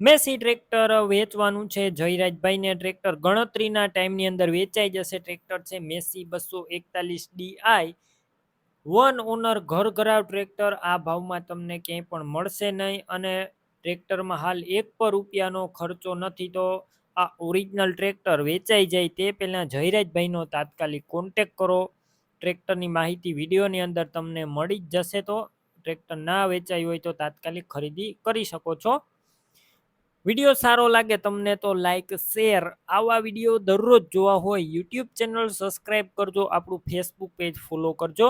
Massey tractor વેચવાનું છે, જયરાજભાઈને tractor ગણતરીના ટાઈમની અંદર વેચાઈ જશે. ટ્રેક્ટર છે મેસી બસો એકતાલીસ ડીઆઈ વન ઓનર ઘર ઘરાવ ટ્રેક્ટર, આ ભાવમાં તમને ક્યાંય પણ મળશે નહીં અને ટ્રેક્ટરમાં હાલ એક પર રૂપિયાનો ખર્ચો નથી તો આ ઓરિજિનલ ટ્રેક્ટર વેચાઈ જાય તે પહેલાં જયરાજભાઈનો તાત્કાલિક કોન્ટેક કરો. ટ્રેક્ટરની માહિતી વિડીયોની અંદર તમને મળી જ જશે તો ટ્રેક્ટર ના વેચાયું હોય તો તાત્કાલિક ખરીદી કરી શકો છો. વીડિયો સારો લાગે તમને તો લાઈક શેર આવા વીડિયો દરરોજ જોવા હોય યુટ્યુબ ચેનલ સબસ્ક્રાઈબ કરજો, આપણું ફેસબુક પેજ ફોલો કરજો.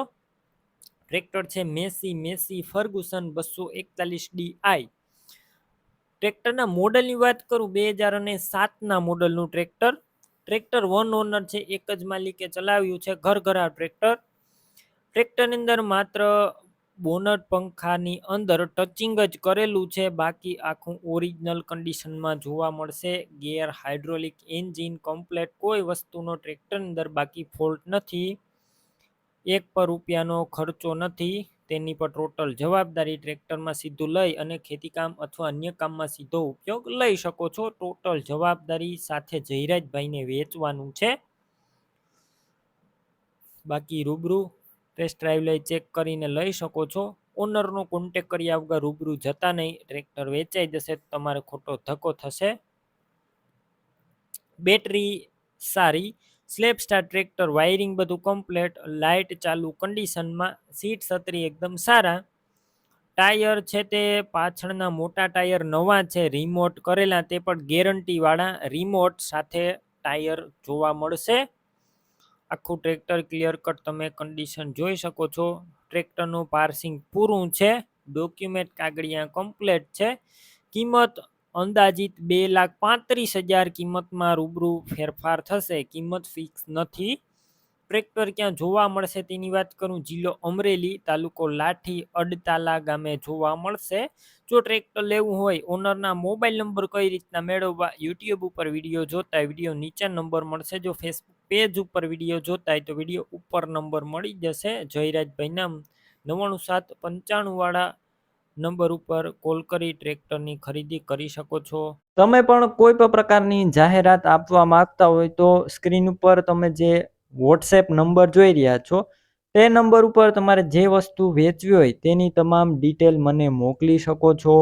ટ્રેક્ટર છે મેસી મેસી ફર્ગુસન બસો એકતાલીસ ડી આઈ. ટ્રેક્ટરના મોડલની વાત કરું, બે હજાર અને સાતના મોડલનું ટ્રેક્ટર ટ્રેક્ટર વન ઓનર છે, એક જ માલિકે ચલાવ્યું છે, ઘર ઘરા ટ્રેક્ટર ટ્રેક્ટરની અંદર માત્ર બોનટ પંખાની અંદર ટચિંગ જ કરેલું છે. બાકી આખું ઓરિજિનલ કન્ડિશનમાં જોવા મળશે. ગેર હાઇડ્રોલિક એન્જિન કમ્પ્લેટ કોઈ વસ્તુનો ટ્રેક્ટર અંદર બાકી ફોલ્ટ નથી. એક પર રૂપિયાનો ખર્ચો નથી. તેની પર ટોટલ જવાબદારી ટ્રેક્ટરમાં સીધું લઈ અને ખેતીકામ અથવા અન્ય કામમાં સીધો ઉપયોગ લઈ શકો છો. ટોટલ જવાબદારી સાથે જયરાજભાઈને વેચવાનું છે. બાકી રૂબરૂ ટેસ્ટ ડ્રાઈવ લઈ ચેક કરીને લઈ શકો છો. ઓનરનો કોન્ટેક કર્યા વગર રૂબરૂ જતા નહીં. ટ્રેક્ટર વેચાઈ જશે તમારે ખોટો ધક્કો થશે. બેટરી સારી. સ્લેપ સ્ટાર ટ્રેક્ટર વાયરિંગ બધું કમ્પ્લેટ લાઇટ ચાલુ કન્ડિશનમાં સીટ છત્રી એકદમ સારા. ટાયર છે તે પાછળના મોટા ટાયર નવા છે. રિમોટ કરેલા તે પણ ગેરંટીવાળા રિમોટ સાથે ટાયર જોવા મળશે. આખું ટ્રેક્ટર ક્લિયર કટ તમે કન્ડિશન જોઈ શકો છો. ટ્રેક્ટરનું પાર્સિંગ પૂરું છે. ડોક્યુમેન્ટ કાગળિયા કમ્પ્લેટ છે. કિંમત અંદાજિત બે લાખ પાંત્રીસ હજાર કિંમતમાં રૂબરૂ ફેરફાર થશે. કિંમત ફિક્સ નથી. ટ્રેક્ટર ક્યાં જોવા મળશે તેની વાત કરું. જિલ્લો અમરેલી, તાલુકો લાઠી, અડતાલા ગામે જોવા મળશે. જો ટ્રેક્ટર લેવું હોય ઓનરના મોબાઈલ નંબર કઈ રીતના મેળવવા યુટ્યુબ ઉપર વીડિયો જોતા વીડિયો નીચે નંબર મળશે. જો ફેસબુક પેજ ઉપર વીડિયો જોતા હોય તો વીડિયો ઉપર નંબર મળી જશે. જયરાજભાઈના નવ્વાણું સાત પંચાણુંવાળા નંબર ઉપર કોલ કરી ટ્રેક્ટરની ખરીદી કરી શકો છો. તમે પણ કોઈ પણ પ્રકારની જાહેરાત આપવા માંગતા હોય તો સ્ક્રીન ઉપર તમે જે વોટ્સએપ નંબર જોઈ રહ્યા છો, તે નંબર ઉપર તમારે જે વસ્તુ વેચવી હોય તેની તમામ ડિટેલ મને મોકલી શકો છો.